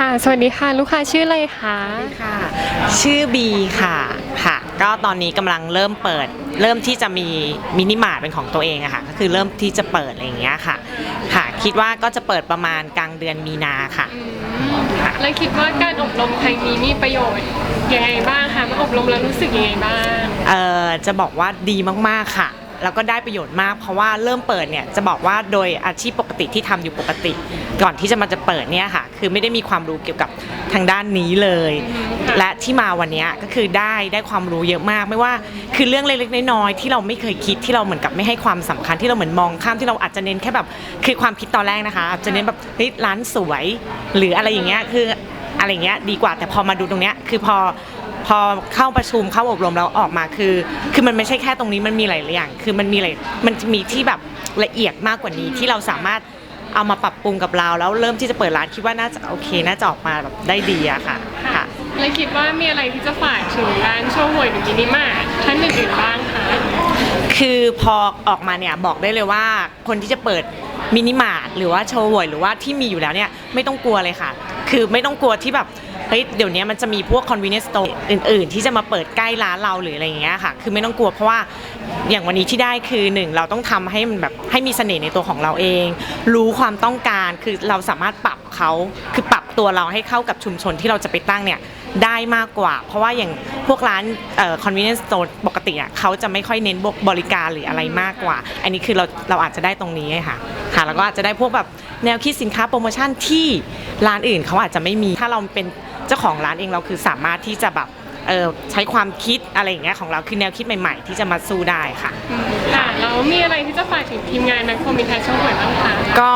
ค่ะ สวัสดีค่ะ ลูกค้าชื่ออะไรคะค่ะ ชื่อบีค่ะ ค่ะ ก็ตอนนี้กำลังเริ่มเปิด เริ่มที่จะมีมินิมาร์ทเป็นของตัวเองอะค่ะ ก็คือเริ่มที่จะเปิดอะไรอย่างเงี้ยค่ะ ค่ะ คิดว่าก็จะเปิดประมาณกลางเดือนมีนาค่ะค่ะแล้วคิดว่าการอบรมครั้งนี้มีประโยชน์ยังไงบ้างคะมาอบรมแล้วรู้สึกยังไงบ้าง เอ่อ จะบอกว่าดีมากๆค่ะ แล้วก็ได้ประโยชน์มาก เพราะว่าเริ่มเปิดเนี่ยจะบอกว่าโดยอาชีพปกติที่ทำอยู่ปกติ ก่อนที่จะมาจะเปิดเนี่ยค่ะ คือไม่ได้มีความรู้เกี่ยวกับทางด้านนี้เลย และที่มาวันนี้ก็คือได้ได้ความรู้เยอะมาก ไม่ว่าคือเรื่องเล็กๆน้อยๆที่เราไม่เคยคิดที่เราเหมือนกับไม่ให้ความสำคัญที่เราเหมือนมองข้ามที่เราอาจจะเน้นแค่แบบคือความคิดตอนแรกนะคะอาจจะเน้นแบบเฮ้ยร้านสวย หรืออะไรอย่างเงี้ยคืออะไรเงี้ยดีกว่าแต่พอมาดูตรงเนี้ยคือพอ พอเข้าประชุมเข้าอบรมแล้วออกมาคือ คือมันไม่ใช่แค่ตรงนี้มันมีหลายอย่าง คือมันมีอะไรมันจะมีที่แบบละเอียดมากกว่านี้ที่เราสามารถเอามาปรับปรุงกับเราแล้วเริ่มที่จะเปิดร้านคิดว่าน่าจะโอเคน่าจะออกมาแบบได้ดีอะค่ะค่ะแล้วคิดว่ามีอะไรที่จะฝากถึงร้านโชว์หวยหรือมินิมาร์ทท่านอื่นๆบ้างคะคือพอออกมาเนี่ยบอกได้เลยว่าคนที่จะเปิดมินิมาร์ทหรือว่าโชว์หวยหรือว่าที่มีอยู่แล้วเนี่ยไม่ต้องกลัวเลยค่ะ คือไม่ต้องกลัวที่แบบ เฮ้ยเดี๋ยวนี้มันจะมีพวก convenience store อื่น ๆ ที่จะมาเปิดใกล้ร้านเราหรืออะไรอย่างเงี้ยค่ะ คือไม่ต้องกลัวเพราะว่าอย่างวันนี้ที่ได้คือหนึ่งเราต้องทำให้มันแบบให้มีเสน่ห์ในตัวของเราเอง รู้ความต้องการคือเราสามารถปรับเขาคือปรับตัวเราให้เข้ากับชุมชนที่เราจะไปตั้งเนี่ยได้มากกว่า เพราะว่าอย่างพวกร้านเอ่อ convenience store ปกติอะเขาจะไม่ค่อยเน้นบริการหรืออะไรมากกว่า อันนี้คือเราเราอาจจะได้ตรงนี้ค่ะค่ะแล้วก็อาจจะได้พวกแบบแนวคิดสินค้าโปรโมชั่นที่ร้านอื่นเขาอาจจะไม่มีถ้าเราเป็น เจ้าของร้านเองเราคือสามารถที่จะแบบเออใช้ความคิดอะไรอย่างเงี้ยของเราคือแนวคิดใหม่ ๆ ที่จะมาสู้ได้ค่ะ ค่ะแล้วมีอะไรที่จะฝากถึงทีมงานแมคโครมินไทยโชว์หวยบ้างคะ ก็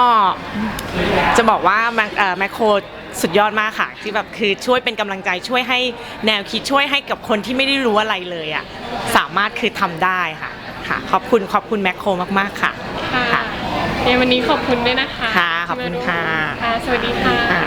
จะบอกว่าแมคเอ่อแมคโครสุดยอดมากค่ะ ที่แบบคือช่วยเป็นกำลังใจช่วยให้แนวคิดช่วยให้กับคนที่ไม่ได้รู้อะไรเลยอะสามารถคือทำได้ค่ะค่ะ ขอบคุณขอบคุณแมคโครมากๆค่ะ ค่ะค่ะในวันนี้ขอบคุณด้วยนะคะค่ะขอบคุณค่ะค่ะ สวัสดีค่ะ อ่า